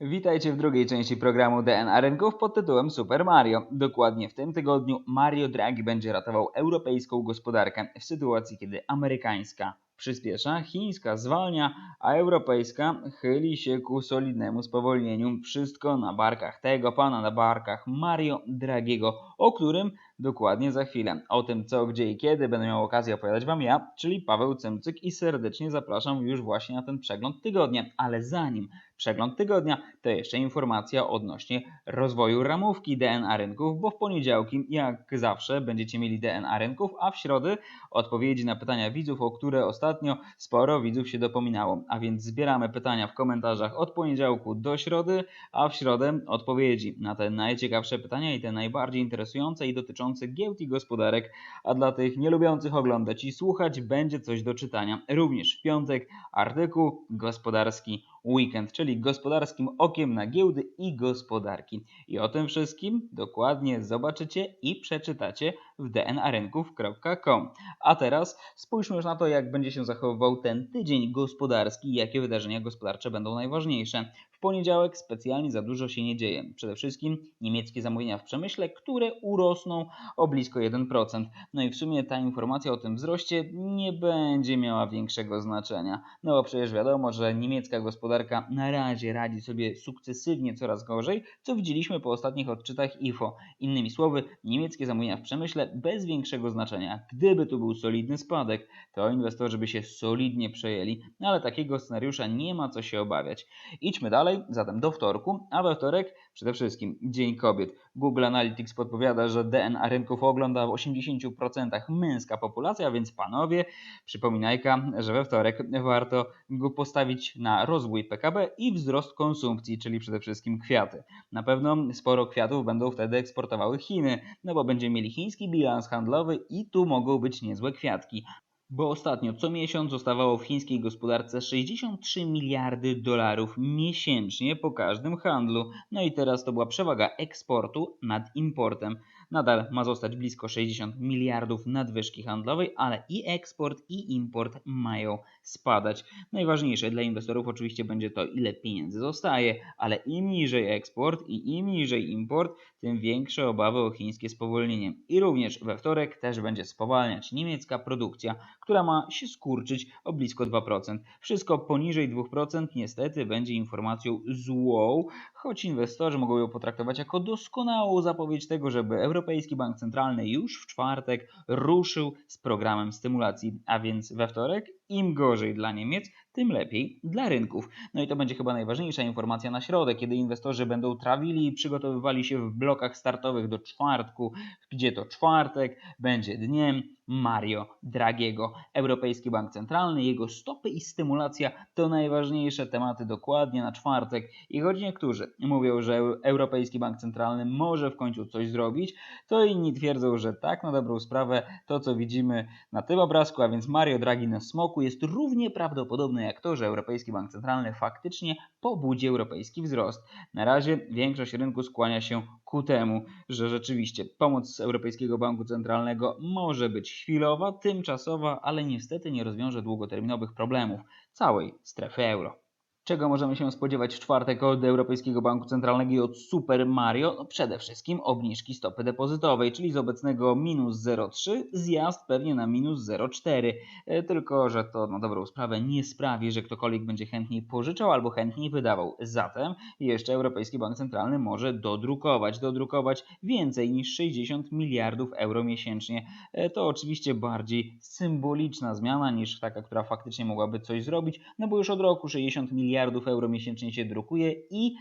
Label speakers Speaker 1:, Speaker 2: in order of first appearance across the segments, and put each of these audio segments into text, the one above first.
Speaker 1: Witajcie w drugiej części programu DNA Rynków pod tytułem Super Mario. Dokładnie w tym tygodniu Mario Draghi będzie ratował europejską gospodarkę w sytuacji, kiedy amerykańska przyspiesza, chińska zwalnia, a europejska chyli się ku solidnemu spowolnieniu. Wszystko na barkach tego pana, na barkach Mario Draghiego, o którym dokładnie za chwilę. O tym co, gdzie i kiedy będę miał okazję opowiadać Wam ja, czyli Paweł Cymcyk i serdecznie zapraszam już właśnie na ten przegląd tygodnia. Ale zanim przegląd tygodnia, to jeszcze informacja odnośnie rozwoju ramówki DNA rynków, bo w poniedziałki, jak zawsze, będziecie mieli DNA rynków, a w środę odpowiedzi na pytania widzów, o które ostatnio sporo widzów się dopominało. A więc zbieramy pytania w komentarzach od poniedziałku do środy, a w środę odpowiedzi na te najciekawsze pytania i te najbardziej interesujące i dotyczące giełd i gospodarek, a dla tych nielubiących oglądać i słuchać będzie coś do czytania. Również w piątek artykuł gospodarski weekend, czyli gospodarskim okiem na giełdy i gospodarki. I o tym wszystkim dokładnie zobaczycie i przeczytacie w dnarynków.com. A teraz spójrzmy już na to, jak będzie się zachowywał ten tydzień gospodarski i jakie wydarzenia gospodarcze będą najważniejsze. W poniedziałek specjalnie za dużo się nie dzieje. Przede wszystkim niemieckie zamówienia w przemyśle, które urosną o blisko 1%. No i w sumie ta informacja o tym wzroście nie będzie miała większego znaczenia. No bo przecież wiadomo, że niemiecka gospodarka na razie radzi sobie sukcesywnie coraz gorzej, co widzieliśmy po ostatnich odczytach IFO. Innymi słowy, niemieckie zamówienia w przemyśle bez większego znaczenia. Gdyby tu był solidny spadek, to inwestorzy by się solidnie przejęli, no ale takiego scenariusza nie ma co się obawiać. Idźmy dalej dalej, zatem do wtorku, a we wtorek przede wszystkim Dzień Kobiet. Google Analytics podpowiada, że DNA rynków ogląda w 80% męska populacja, więc panowie, przypominajka, że we wtorek warto go postawić na rozwój PKB i wzrost konsumpcji, czyli przede wszystkim kwiaty. Na pewno sporo kwiatów będą wtedy eksportowały Chiny, no bo będziemy mieli chiński bilans handlowy i tu mogą być niezłe kwiatki bo ostatnio co miesiąc zostawało w chińskiej gospodarce 63 miliardy dolarów miesięcznie po każdym handlu. No i teraz to była przewaga eksportu nad importem. Nadal ma zostać blisko 60 miliardów nadwyżki handlowej, ale i eksport, i import mają spadać. Najważniejsze dla inwestorów oczywiście będzie to, ile pieniędzy zostaje, ale im niżej eksport i im niżej import, tym większe obawy o chińskie spowolnienie. I również we wtorek też będzie spowalniać niemiecka produkcja, która ma się skurczyć o blisko 2%. Wszystko poniżej 2% niestety będzie informacją złą, choć inwestorzy mogą ją potraktować jako doskonałą zapowiedź tego, żeby Europejski Bank Centralny już w czwartek ruszył z programem stymulacji, a więc we wtorek im gorzej dla Niemiec, tym lepiej dla rynków. No i to będzie chyba najważniejsza informacja na środę, kiedy inwestorzy będą trawili i przygotowywali się w blokach startowych do czwartku, gdzie to czwartek będzie dniem Mario Dragiego. Europejski Bank Centralny, jego stopy i stymulacja to najważniejsze tematy dokładnie na czwartek. I choć niektórzy mówią, że Europejski Bank Centralny może w końcu coś zrobić, to inni twierdzą, że tak na dobrą sprawę to co widzimy na tym obrazku, a więc Mario Draghi na smoku jest równie prawdopodobne to, że Europejski Bank Centralny faktycznie pobudzi europejski wzrost. Na razie większość rynku skłania się ku temu, że rzeczywiście pomoc Europejskiego Banku Centralnego może być chwilowa, tymczasowa, ale niestety nie rozwiąże długoterminowych problemów całej strefy euro. Czego możemy się spodziewać w czwartek od Europejskiego Banku Centralnego i od Super Mario? No przede wszystkim obniżki stopy depozytowej, czyli z obecnego minus 0,3 zjazd pewnie na minus 0,4. E, tylko, że to na dobrą sprawę nie sprawi, że ktokolwiek będzie chętniej pożyczał albo chętniej wydawał. Zatem jeszcze Europejski Bank Centralny może dodrukować, dodrukować więcej niż 60 miliardów euro miesięcznie. E, to oczywiście bardziej symboliczna zmiana niż taka, która faktycznie mogłaby coś zrobić, no bo już od roku 60 miliardów miliardów euro miesięcznie się drukuje i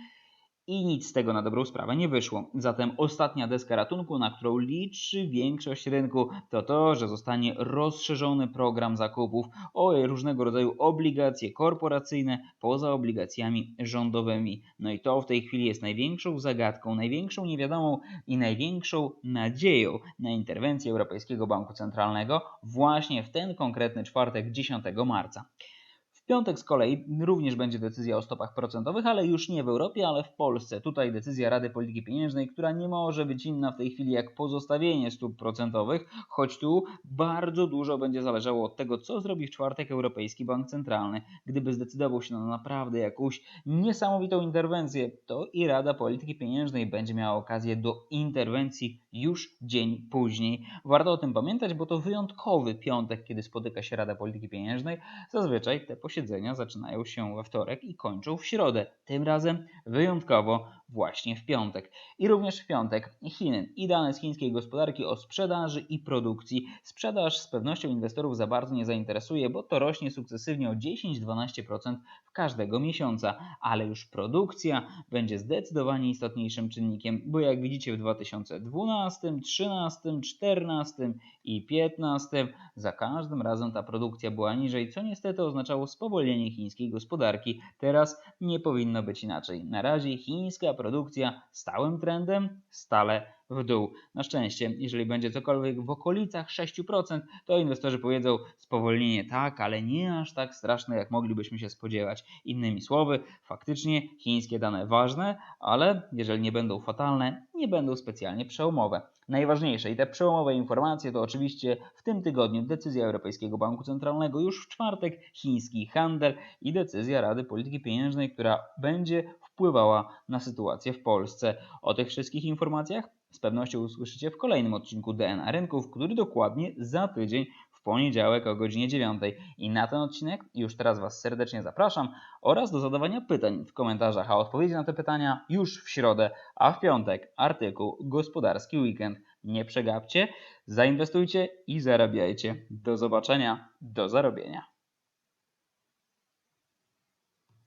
Speaker 1: i nic z tego na dobrą sprawę nie wyszło. Zatem ostatnia deska ratunku, na którą liczy większość rynku, to to, że zostanie rozszerzony program zakupów o różnego rodzaju obligacje korporacyjne poza obligacjami rządowymi. No i to w tej chwili jest największą zagadką, największą niewiadomą i największą nadzieją na interwencję Europejskiego Banku Centralnego właśnie w ten konkretny czwartek 10 marca piątek z kolei również będzie decyzja o stopach procentowych, ale już nie w Europie, ale w Polsce. Tutaj decyzja Rady Polityki Pieniężnej, która nie może być inna w tej chwili jak pozostawienie stóp procentowych, choć tu bardzo dużo będzie zależało od tego, co zrobi w czwartek Europejski Bank Centralny. Gdyby zdecydował się na naprawdę jakąś niesamowitą interwencję, to i Rada Polityki Pieniężnej będzie miała okazję do interwencji już dzień później. Warto o tym pamiętać, bo to wyjątkowy piątek, kiedy spotyka się Rada Polityki Pieniężnej. Zazwyczaj te posiedzenia zaczynają się we wtorek i kończą w środę. Tym razem wyjątkowo właśnie w piątek. I również w piątek Chiny i dane z chińskiej gospodarki o sprzedaży i produkcji. Sprzedaż z pewnością inwestorów za bardzo nie zainteresuje, bo to rośnie sukcesywnie o 10-12% w każdego miesiąca, ale już produkcja będzie zdecydowanie istotniejszym czynnikiem, bo jak widzicie w 2012, 13, 14 i 15 za każdym razem ta produkcja była niżej, co niestety oznaczało spowolnienie chińskiej gospodarki. Teraz nie powinno być inaczej. Na razie chińska produkcja stałym trendem, stale w dół. Na szczęście, jeżeli będzie cokolwiek w okolicach 6%, to inwestorzy powiedzą spowolnienie tak, ale nie aż tak straszne, jak moglibyśmy się spodziewać. Innymi słowy, faktycznie chińskie dane ważne, ale jeżeli nie będą fatalne, nie będą specjalnie przełomowe. Najważniejsze i te przełomowe informacje to oczywiście w tym tygodniu decyzja Europejskiego Banku Centralnego, już w czwartek chiński handel i decyzja Rady Polityki Pieniężnej, która będzie wpływała na sytuację w Polsce. O tych wszystkich informacjach z pewnością usłyszycie w kolejnym odcinku DNA Rynków, który dokładnie za tydzień w poniedziałek o godzinie 9. I na ten odcinek już teraz Was serdecznie zapraszam oraz do zadawania pytań w komentarzach, a odpowiedzi na te pytania już w środę, a w piątek artykuł Gospodarski Weekend. Nie przegapcie, zainwestujcie i zarabiajcie. Do zobaczenia, do zarobienia.